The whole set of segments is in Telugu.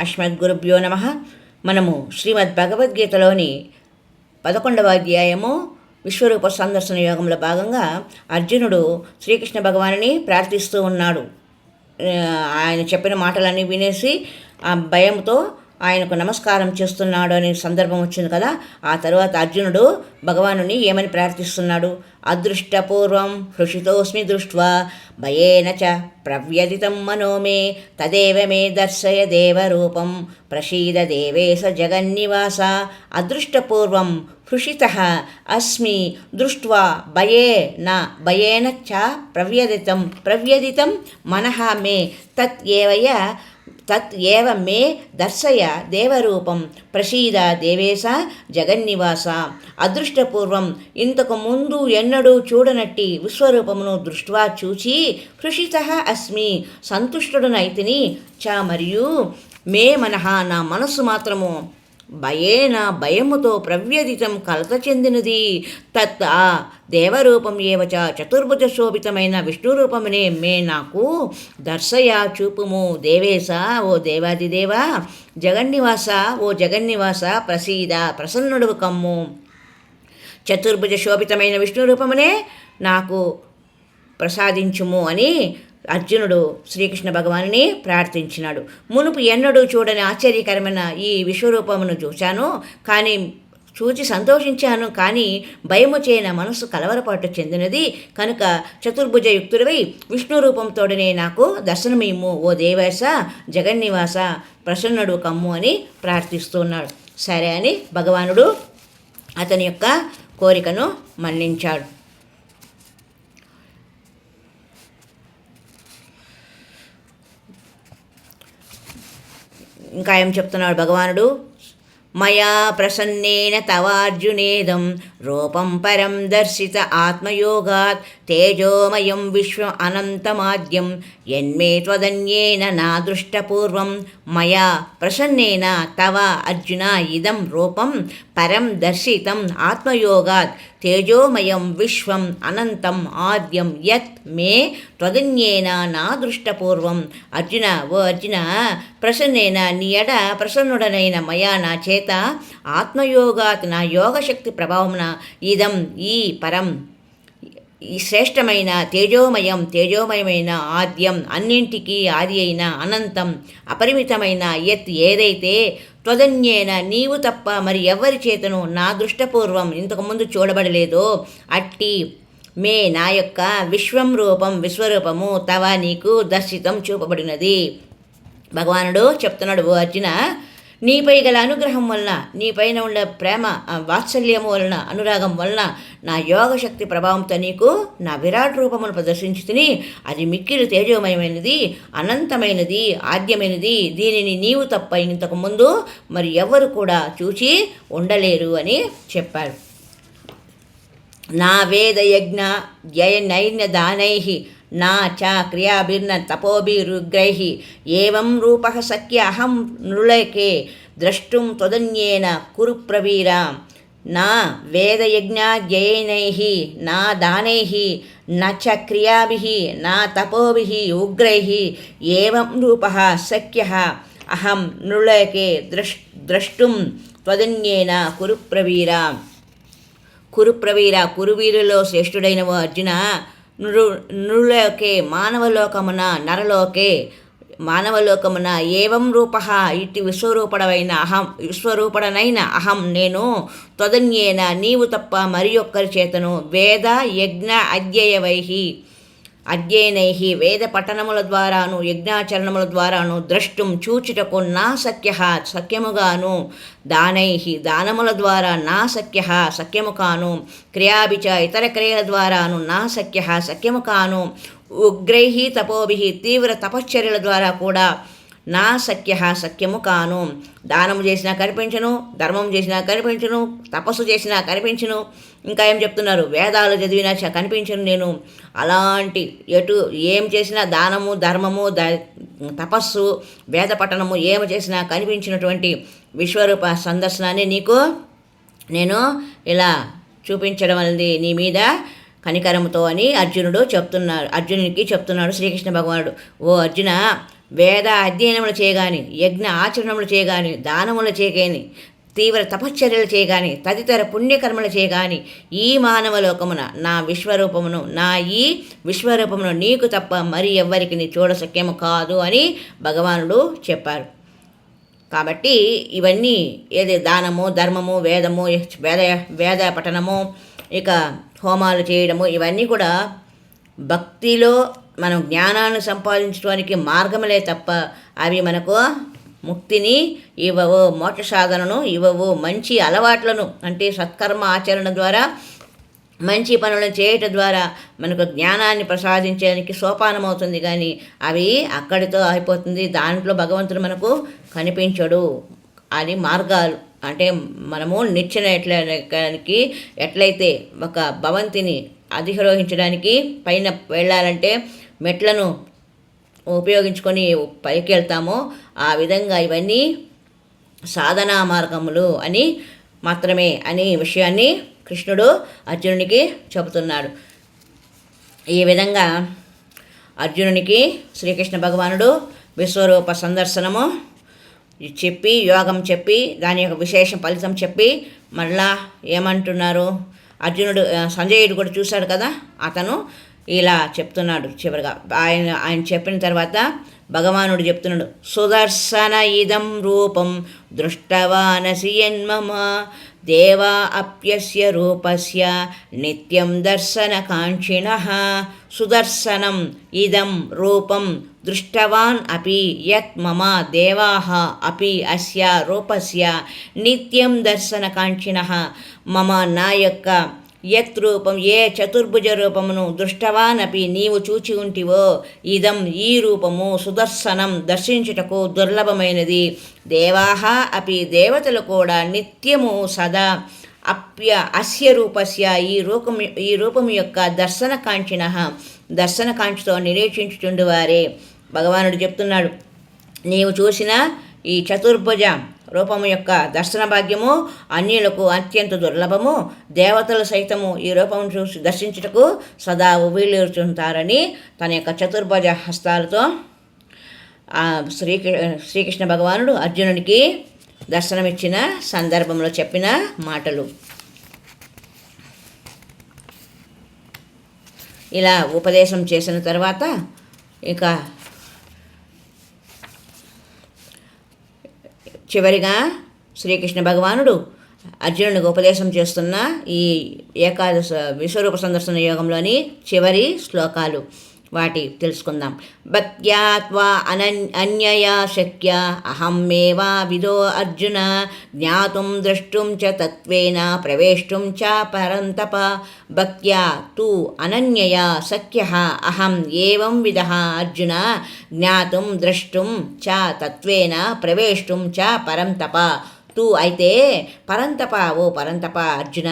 అస్మద్గురుభ్యో నమ. మనము శ్రీమద్ భగవద్గీతలోని పదకొండవ అధ్యాయము విశ్వరూప సందర్శన యోగంలో భాగంగా అర్జునుడు శ్రీకృష్ణ భగవానుని ప్రార్థిస్తూ ఉన్నాడు. ఆయన చెప్పిన మాటలన్నీ వినేసి ఆ భయంతో ఆయనకు నమస్కారం చేస్తున్నాడు అనే సందర్భం వచ్చింది కదా. ఆ తర్వాత అర్జునుడు భగవానుని ఏమని ప్రార్థిస్తున్నాడు? అదృష్టపూర్వం హృషితోస్మి దృష్ట్వా భయేన చ ప్రవ్యదితం మనో మే తదేవ మే దర్శయ దేవరూపం ప్రసీద దేవేశ జగన్నివాస అదృష్టపూర్వం హృషిత అస్మి దృష్ట్వా భయేన భయేన చ ప్రవ్యదితం ప్రవ్యదితం మనః మే తత్ ఏవయ తత్ ఏవ మే దర్శయ దేవరూపం ప్రసీద దేవేశ జగన్నివాస. అదృష్టపూర్వం ఇంతకు ముందు ఎన్నడూ చూడనట్టి విశ్వరూపమును దృష్ట్వా చూచి హృషిత అస్మి సంతుష్టుడనైతిని చ మరియు మే మనహ నా మనస్సు మాత్రము భయేన భయముతో ప్రవ్యదితం కలత చెందినది. తత్ ఆ దేవరూపం ఏవచ చతుర్భుజ శోభితమైన విష్ణురూపమునే మే నాకు దర్శయ చూపుము. దేవేశ ఓ దేవాదిదేవా జగన్నివాస ఓ జగన్నివాస ప్రసీద ప్రసన్నుడు కమ్ము. చతుర్భుజ శోభితమైన విష్ణురూపమునే నాకు ప్రసాదించుము అని అర్జునుడు శ్రీకృష్ణ భగవానుని ప్రార్థించినాడు. మునుపు ఎన్నడూ చూడని ఆశ్చర్యకరమైన ఈ విశ్వరూపమును చూశాను. కానీ చూచి సంతోషించాను. కానీ భయము చేయన మనసు కలవరపాటు చెందినది. కనుక చతుర్భుజ యుక్తుడివై విష్ణు రూపంతోడనే నాకు దర్శనమిమ్ము ఓ దేవేశ జగన్నివాస ప్రసన్నుడు కమ్ము అని ప్రార్థిస్తున్నాడు. సరే అని భగవానుడు అతని యొక్క కోరికను మన్నించాడు. ఇంకా ఏం చెప్తున్నాడు భగవానుడు? మయా ప్రసన్నేన తవార్జునేదం రూపం పరం దర్శిత ఆత్మయోగాత్ తేజోమయం విశ్వం అనంతమాద్యం ఎన్మే త్వదన్యేన నా దృష్టపూర్వం మయా ప్రసన్నేన తవ అర్జున ఇదం రూపం పరం దర్శితం ఆత్మయోగాత్ తేజోమయం విశ్వం అనంతం ఆద్యం యత్ మే త్వదన్యేన నా దృష్టపూర్వం. అర్జున ఓ అర్జున ప్రసన్నేన నీ ఎడ ప్రసన్నుడనైన మయా నా చేత. ఆత్మయోగాత్ నా యోగశక్తి ప్రభావమున ఇదం ఈ పరం. ఈ శ్రేష్టమైన తేజోమయం తేజోమయమైన ఆద్యం అన్నింటికీ ఆది అయిన అనంతం అపరిమితమైన ఎత్ ఏదైతే త్వదన్యేన నీవు తప్ప మరి ఎవ్వరి చేతను నా దృష్టపూర్వం ఇంతకుముందు చూడబడలేదో అట్టి మే నా యొక్క విశ్వం రూపం విశ్వరూపము తవ నీకు దర్శితం చూపబడినది. భగవానుడు చెప్తున్నాడు ఓ అర్జున నీపై గల అనుగ్రహం వలన నీపైన ఉన్న ప్రేమ వాత్సల్యము వలన అనురాగం వలన నా యోగశక్తి ప్రభావంతో నీకు నా విరాట్ రూపమును ప్రదర్శించి తిని అది మిక్కిలి తేజోమయమైనది అనంతమైనది ఆద్యమైనది. దీనిని నీవు తప్ప ఇంతకు ముందు మరి ఎవ్వరు కూడా చూచి ఉండలేరు అని చెప్పాడు. నా వేదయజ్ఞ జయ నైన్య దానై నా చ క్రియాభిర్న తపోభిరుగ్రై. ఏం రూప సఖ్య అహం నృళకే ద్రష్టుం త్వదన్యేన కురు ప్రవీరా. నా వేదయజ్ఞాధ్యయనై నా దానై నచ క్రియాభి నా తపోభి ఉగ్రై ఏం రూప శక్య అహం నృళకే ద్రష్ ద్రష్టుం త్వదన్యేన కురు ప్రవీరా కురుప్రవీర కురువీరులో శ్రేష్ఠుడైన అర్జున నృ నృలోకే మానవలోకమున నరలోకే మానవలోకమున ఏవం రూప ఇట్టి విశ్వరూపడవైన అహం విశ్వరూపడనైన అహం నేను త్వదన్యేన నీవు తప్ప మరి ఒక్కరి చేతను వేద యజ్ఞ అధ్యయవై అధ్యయనై వేద పఠనముల ద్వారాను యజ్ఞాచరణముల ద్వారాను ద్రష్టుం చూచుటకు నా సఖ్య సఖ్యముగాను. దానై దానముల ద్వారా నా సఖ్య సఖ్యము కాను క్రియాభిచ ఇతర క్రియల ద్వారాను నా సఖ్య సఖ్యము కాను ఉగ్రైహి తపోభి తీవ్ర తపశ్చర్యల ద్వారా కూడా నా సఖ్య సఖ్యము కాను. దానము చేసినా కనిపించను ధర్మం చేసినా కనిపించను తపస్సు చేసినా కనిపించను. ఇంకా ఏం చెప్తున్నారు? వేదాలు చదివినా కనిపించను నేను. అలాంటి ఎటు ఏం చేసినా దానము ధర్మము ద తపస్సు వేద పఠనము ఏమి చేసినా కనిపించినటువంటి విశ్వరూప సందర్శనాన్ని నీకు నేను ఇలా చూపించడం అనేది నీ మీద కనికరముతో అని అర్జునుడు చెప్తున్నాడు అర్జునునికి చెప్తున్నాడు శ్రీకృష్ణ భగవానుడు. ఓ అర్జున వేద అధ్యయనములు చేయగాని యజ్ఞ ఆచరణములు చేయగాని దానములు చేయగాని తీవ్ర తపశ్చర్యలు చేయగాని తదితర పుణ్యకర్మలు చేయగాని ఈ మానవ లోకమున నా విశ్వరూపమును నా ఈ విశ్వరూపమును నీకు తప్ప మరి ఎవ్వరికి నీ చూడశక్యము కాదు అని భగవానుడు చెప్పారు. కాబట్టి ఇవన్నీ ఏది దానము ధర్మము వేదము వేద వేద పఠనము ఇక హోమాలు చేయడము ఇవన్నీ కూడా భక్తిలో మనం జ్ఞానాన్ని సంపాదించడానికి మార్గములే తప్ప అవి మనకు ముక్తిని ఇవ్వవు మోక్ష సాధనను ఇవ్వవు. మంచి అలవాట్లను అంటే సత్కర్మ ఆచరణ ద్వారా మంచి పనులను చేయటం ద్వారా మనకు జ్ఞానాన్ని ప్రసాదించడానికి సోపానం అవుతుంది కానీ అవి అక్కడితో అయిపోతుంది దాంట్లో భగవంతుడు మనకు కనిపించడు అది మార్గాలు. అంటే మనము నిచ్చెన ఎట్లకి ఎట్లయితే ఒక భవంతిని అధిరోహించడానికి పైన వెళ్ళాలంటే మెట్లను ఉపయోగించుకొని పైకి వెళ్తామో ఆ విధంగా ఇవన్నీ సాధనా మార్గములు అని మాత్రమే అనే విషయాన్ని కృష్ణుడు అర్జునునికి చెబుతున్నాడు. ఈ విధంగా అర్జునునికి శ్రీకృష్ణ భగవానుడు విశ్వరూప సందర్శనము చెప్పి యోగం చెప్పి దాని యొక్క విశేష ఫలితం చెప్పి మళ్ళా ఏమంటున్నారు? అర్జునుడు సంజయుడు కూడా చూశాడు కదా? అతను ఇలా చెప్తున్నాడు చివరిగా. ఆయన ఆయన చెప్పిన తర్వాత భగవానుడు చెప్తున్నాడు సుదర్శన ఇదం రూపం దృష్టవానసి ఎన్మమ దేవా అప్యస్య రూపస్య నిత్యం దర్శనకాంక్షిణ. సుదర్శనం ఇదం రూపం దృష్టవాన్ అపి యత్ మమ దేవాహ అపి అస్య రూపస్య నిత్యం దర్శనకాంక్షిణ. మమ నా యొక్క యత్ రూపం ఏ చతుర్భుజ రూపమును దృష్టవానపి నీవు చూచి ఉంటివో ఇదం ఈ రూపము సుదర్శనం దర్శించుటకు దుర్లభమైనది. దేవాహ అపి దేవతలు కూడా నిత్యము సదా అప్య అస్య రూపస్య ఈ రూపం ఈ రూపం యొక్క దర్శన కాంక్షిణ దర్శన కాంక్షతో నిరీక్షించుచుండువారే. భగవానుడు చెప్తున్నాడు నీవు చూసిన ఈ చతుర్భుజ రూపము యొక్క దర్శన భాగ్యము అన్యులకు అత్యంత దుర్లభము. దేవతలు సైతము ఈ రూపము చూసి దర్శించుటకు సదా ఉబిలుచుంటారని తన యొక్క చతుర్భుజ హస్తాలతో శ్రీకృ శ్రీకృష్ణ భగవానుడు అర్జునునికి దర్శనమిచ్చిన సందర్భంలో చెప్పిన మాటలు. ఇలా ఉపదేశం చేసిన తర్వాత ఇక చివరిగా శ్రీకృష్ణ భగవానుడు అర్జునుడికి ఉపదేశం చేస్తున్న ఈ ఏకాదశ విశ్వరూప సందర్శన యోగంలోని చివరి శ్లోకాలు. వాటి తెలుసుకుందాం. భక్త్యాత్వా అనన్ అన్యయా శక్య అహమ్మేవా విదో అర్జున జ్ఞాతుం ద్రష్టుం చ తత్వేన ప్రవేష్టుం చ పరంతప. భక్త్యా తు అనన్యయా సఖ్య అహం ఏం విధ అర్జున జ్ఞాతుం ద్రష్టుం చ తత్వేన ప్రవేష్టుం చ పరంతప. తు అయితే పరంతప ఓ పరంతప అర్జున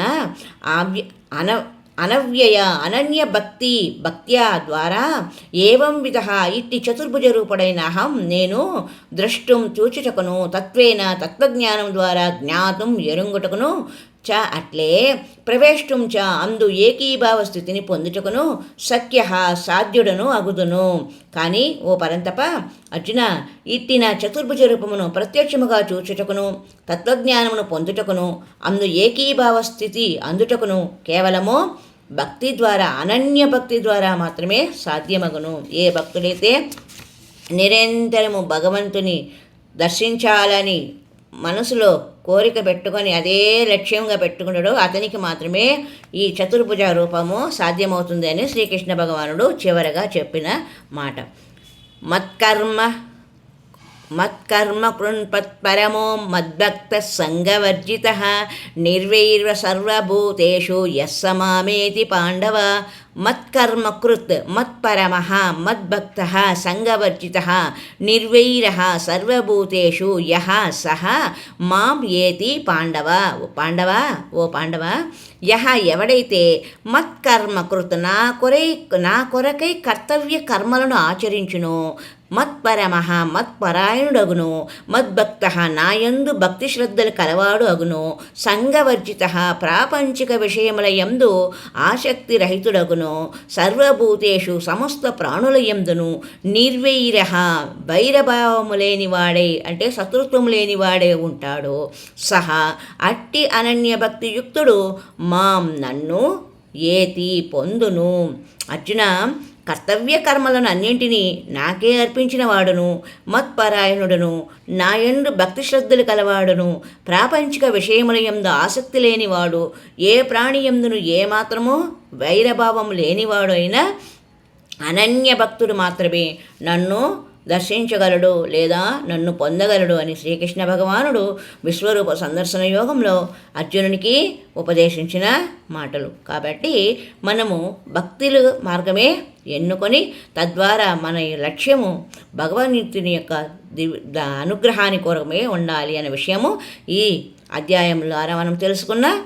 అన అనవ్యయ అనన్య భక్తి భక్త్యా ద్వారా ఏవం విధ ఇట్టి చతుర్భుజ రూపుడైన అహం నేను ద్రష్టుం చూచుటకును తత్వేన తత్వజ్ఞానం ద్వారా జ్ఞాతం ఎరుంగుటకును చ అట్లే ప్రవేష్టం చ అందు ఏకీభావ స్థితిని పొందుటకును సఖ్య సాధ్యుడను అగుదును. కానీ ఓ పరంతప అర్జున ఇట్టిన చతుర్భుజ రూపమును ప్రత్యక్షముగా చూచుటకును తత్వజ్ఞానమును పొందుటకును అందు ఏకీభావ స్థితి అందుటకును కేవలము భక్తి ద్వారా అనన్య భక్తి ద్వారా మాత్రమే సాధ్యమగును. ఏ భక్తుడైతే నిరంతరము భగవంతుని దర్శించాలని మనసులో కోరిక పెట్టుకొని అదే లక్ష్యంగా పెట్టుకున్నాడు అతనికి మాత్రమే ఈ చతుర్భుజ రూపము సాధ్యమవుతుంది అని శ్రీకృష్ణ భగవానుడు చివరగా చెప్పిన మాట. మత్కర్మ మత్కర్మ కృణ్పత్పరమో మద్భక్త సంగవర్జిత నిర్వైర్వ సర్వభూతేషు యస్సమామేతి పాండవ మత్కర్మ కృత్ మత్పరమ మద్భక్త సంగవర్జిత నిర్వైర సర్వభూతేషు యహ సహ మాం ఏతి పాండవ ఓ పాండవ ఓ పాండవ యహ ఎవడైతే మత్కర్మ కృత్ నా కొరై నా కొరకై కర్తవ్య కర్మలను ఆచరించును మత్పరమ మత్పరాయణుడగును. మద్భక్త నాయందు భక్తి శ్రద్ధలు కలవాడు అగును సంగవర్జిత ప్రాపంచిక విషయముల యందు ఆసక్తి రహితుడగును సర్వభూతేషు సమస్త ప్రాణుల యందును. నిర్వైర వైరభావము లేనివాడే అంటే శత్రుత్వం లేనివాడే ఉంటాడు. సహా అట్టి అనన్య భక్తియుక్తుడు మాం నన్ను ఏతి పొందును. అర్జున కర్తవ్య కర్మలను అన్నింటినీ నాకే అర్పించిన వాడును మత్పరాయణుడును నాయందు భక్తి శ్రద్ధలు కలవాడును ప్రాపంచిక విషయముల ఎందు ఆసక్తి లేనివాడు ఏ ప్రాణి యందును ఏమాత్రమో వైరభావం లేనివాడు అయినా అనన్య భక్తుడు మాత్రమే నన్ను దర్శించగలడు లేదా నన్ను పొందగలడు అని శ్రీకృష్ణ భగవానుడు విశ్వరూప సందర్శన యోగంలో అర్జునునికి ఉపదేశించిన మాటలు. కాబట్టి మనము భక్తులు మార్గమే ఎన్నుకొని తద్వారా మన ఈ లక్ష్యము భగవద్గీతుని యొక్క దివ్ అనుగ్రహాన్ని కొరమే ఉండాలి అనే విషయము ఈ అధ్యాయం ద్వారా మనం తెలుసుకున్న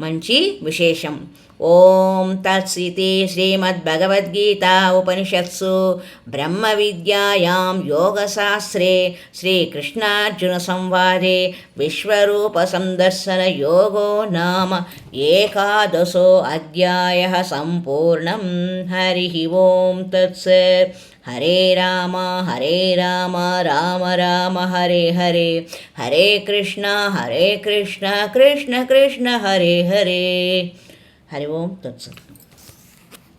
మంచి విశేషం. ఓం తత్సితి శ్రీమద్భగవద్గీతా ఉపనిషత్సు బ్రహ్మ విద్యాయాం యోగశాస్త్రే శ్రీకృష్ణార్జున సంవాదే విశ్వరూప సందర్శన యోగో నామ ఏకాదశో అధ్యాయ సంపూర్ణం హరి ఓం తత్సత్ హరే రామ హరే రామ రామ రామ హరే హరే హరే కృష్ణ హరే కృష్ణ కృష్ణ కృష్ణ హరే హరే హరి ఓం తత్సత్